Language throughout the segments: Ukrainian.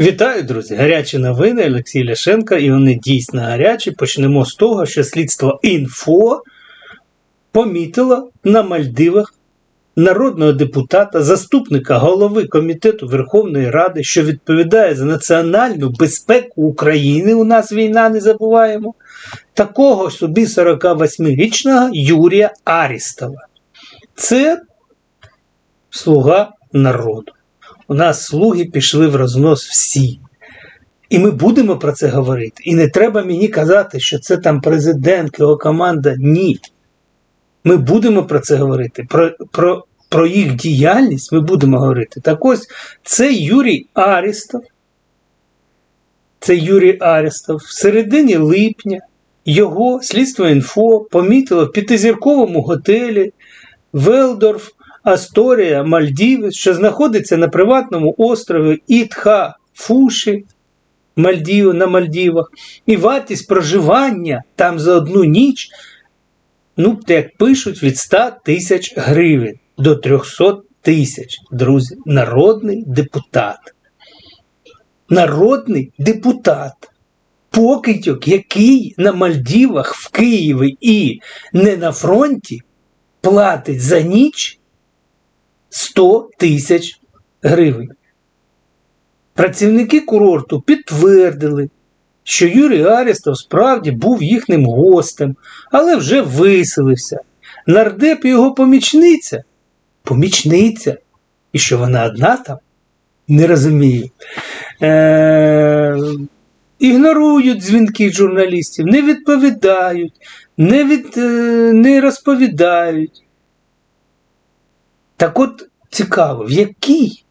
Вітаю, друзі! Гарячі новини Олексій Ляшенко, і вони дійсно гарячі. Почнемо з того, що слідство інфо помітило на Мальдивах народного депутата, заступника голови комітету Верховної Ради, що відповідає за національну безпеку України. У нас війна, не забуваємо. Такого собі 48-річного Юрія Арістова. Це слуга народу. У нас слуги пішли в рознос всі. І ми будемо про це говорити. І не треба мені казати, що це там президент, його команда. Ні. Ми будемо про це говорити. Про, про, про їх діяльність ми будемо говорити. Так ось це Юрій Арістов. Це Юрій Арістов. В середині липня його слідство інфо помітило в п'ятизірковому готелі Велдорф Асторія, Мальдіви, що знаходиться на приватному острові Ітха Фуші Мальдів, на Мальдівах, і вартість проживання там за одну ніч, ну, як пишуть, від 100 тисяч гривень до 300 тисяч. Друзі, народний депутат. Народний депутат. Покидьок, який на Мальдівах в Києві і не на фронті, платить за ніч 100 тисяч гривень. Працівники курорту підтвердили, що Юрій Арістов справді був їхнім гостем, але вже виселився. Нардеп його помічниця. Помічниця. І що вона одна там? Не розумію. Е- Ігнорують дзвінки журналістів, не відповідають, не, від, е, не розповідають. Так от цікаво, в якій,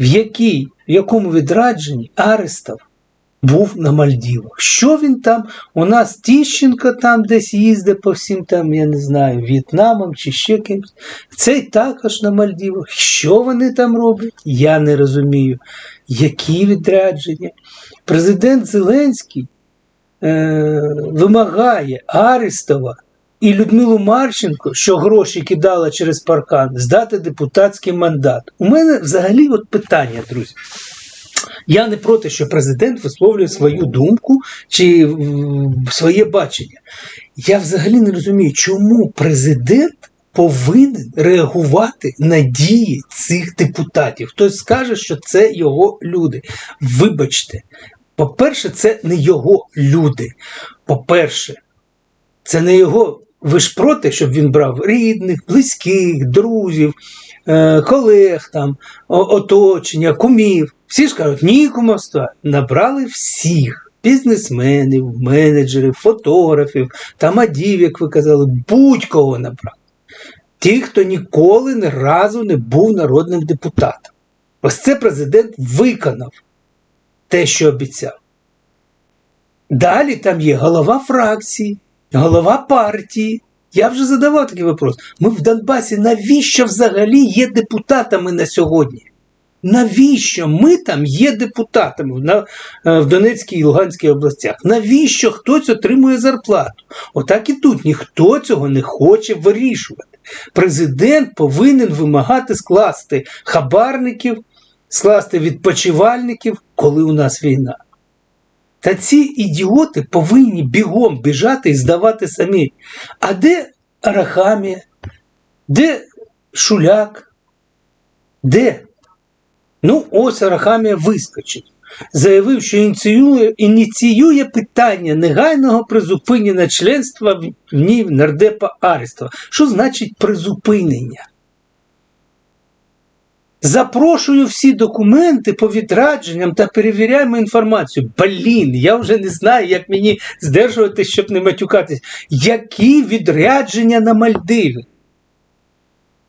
в якій, в якому відрадженні Арестов був на Мальдівах? Що він там? У нас Тіщенко там десь їздить по всім там, я не знаю, В'єтнамом чи ще кимось. Цей також на Мальдівах. Що вони там роблять? Я не розумію. Які відрядження? Президент Зеленський е, вимагає Арестова і Людмилу Марченко, що гроші кидала через паркан, здати депутатський мандат. У мене взагалі от питання, друзі. Я не проти, що президент висловлює свою думку чи своє бачення. Я взагалі не розумію, чому президент повинен реагувати на дії цих депутатів. Хтось скаже, що це його люди. Вибачте, по-перше, це не його люди. По-перше, це не його. Ви ж проти, щоб він брав рідних, близьких, друзів, е, колег, там, оточення, кумів. Всі ж кажуть, ні, кумовства. Набрали всіх. Бізнесменів, менеджерів, фотографів, тамадів, як ви казали, будь-кого набрали. Ті, хто ніколи ні разу не був народним депутатом. Ось це президент виконав те, що обіцяв. Далі там є голова фракції, голова партії. Я вже задавав такий вопрос. Ми в Донбасі навіщо взагалі є депутатами на сьогодні? Навіщо ми там є депутатами на, е, в Донецькій і Луганській областях? Навіщо хтось отримує зарплату? Отак і тут ніхто цього не хоче вирішувати. Президент повинен вимагати скласти хабарників, скласти відпочивальників, коли у нас війна. Та ці ідіоти повинні бігом біжати і здавати самі. А де Арахамія? Де Шуляк? Де? Ну, ось Арахамія вискочить. Заявив, що ініціює, ініціює питання негайного призупинення членства в ній нардепа Арістова. Що значить призупинення? Запрошую всі документи по відрадженням та перевіряємо інформацію. Блін, я вже не знаю, як мені здержуватись, щоб не матюкатись. Які відрядження на Мальдиві?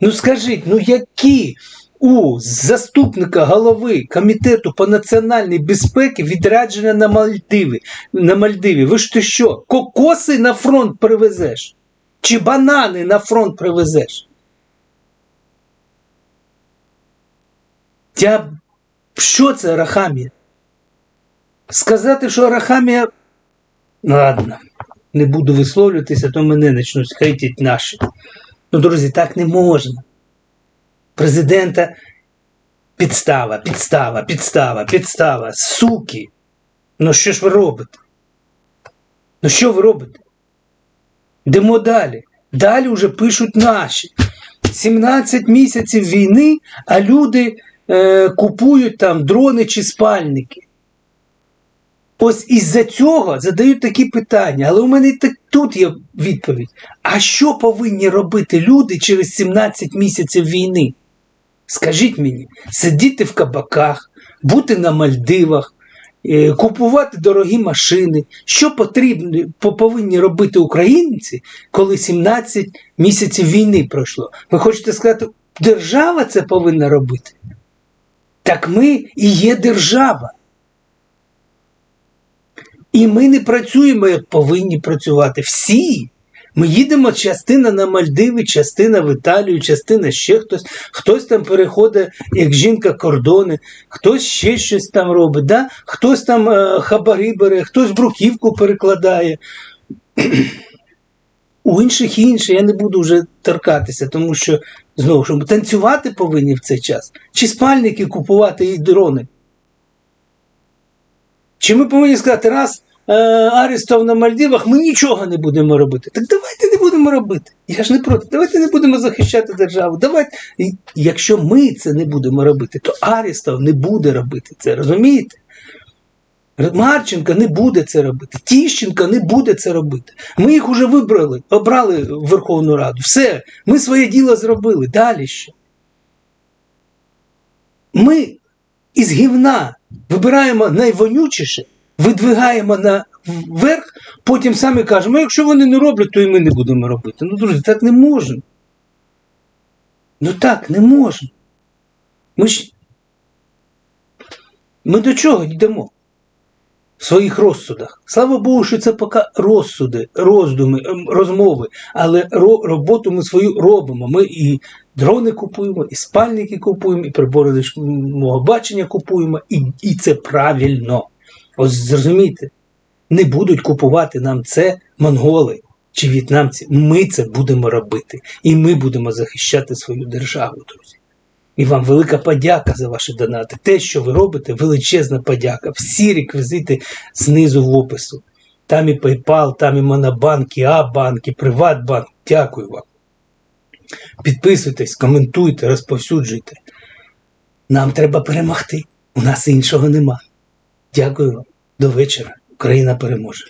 Ну скажіть, ну які у заступника голови комітету по національній безпеці відрядження на Мальдиві? На Мальдиві? Ви ж ти що? Кокоси на фронт привезеш? Чи банани на фронт привезеш? Я... Що це Арахамія? Сказати, що Арахамія. Ну, ладно, не буду висловлюватися, то мене почнуть хейтити наші. Ну, друзі, так не можна. Президента Підстава, підстава, підстава, підстава, суки. Ну що ж ви робите? Ну що ви робите? Йдемо далі. Далі вже пишуть наші. 17 місяців війни, а люди е, купують там дрони чи спальники. Ось із-за цього задають такі питання, але у мене так тут є відповідь. А що повинні робити люди через 17 місяців війни? Скажіть мені, сидіти в кабаках, бути на Мальдивах, е, купувати дорогі машини. Що потрібно по- повинні робити українці, коли 17 місяців війни пройшло? Ви хочете сказати, держава це повинна робити? Так ми і є держава. І ми не працюємо, як повинні працювати. Всі. Ми їдемо частина на Мальдиви, частина в Італію, частина ще хтось. Хтось там переходить, як жінка, кордони, хтось ще щось там робить, да? хтось там е, хабари бере, хтось бруківку перекладає. У інших інше, я не буду вже торкатися, тому що знову ж танцювати повинні в цей час, чи спальники купувати і дрони. Чи ми повинні сказати, раз е, Арістов на Мальдивах, ми нічого не будемо робити. Так давайте не будемо робити. Я ж не проти. Давайте не будемо захищати державу. Давайте. І якщо ми це не будемо робити, то Арістов не буде робити це. Розумієте? Марченко не буде це робити, Тіщенко не буде це робити. Ми їх вже вибрали, обрали в Верховну Раду. Все, ми своє діло зробили. Далі що? Ми із гівна вибираємо найвонючіше, видвигаємо наверх, потім самі кажемо, «Ну, якщо вони не роблять, то і ми не будемо робити. Ну, друзі, так не можна. Ну так, не можна. Ми ж. Ми до чого йдемо? В своїх розсудах. Слава Богу, що це поки розсуди, роздуми, ем, розмови, але роботу ми свою робимо. Ми і дрони купуємо, і спальники купуємо, і прибори нічного бачення купуємо, і, і це правильно. Ось зрозумійте, не будуть купувати нам це монголи чи в'єтнамці. Ми це будемо робити. І ми будемо захищати свою державу, друзі. І вам велика подяка за ваші донати. Те, що ви робите, величезна подяка. Всі реквізити знизу в опису. Там і PayPal, там і Монобанк, і А-банк, і Приватбанк. Дякую вам. Підписуйтесь, коментуйте, розповсюджуйте. Нам треба перемогти. У нас іншого нема. Дякую вам. До вечора. Україна переможе.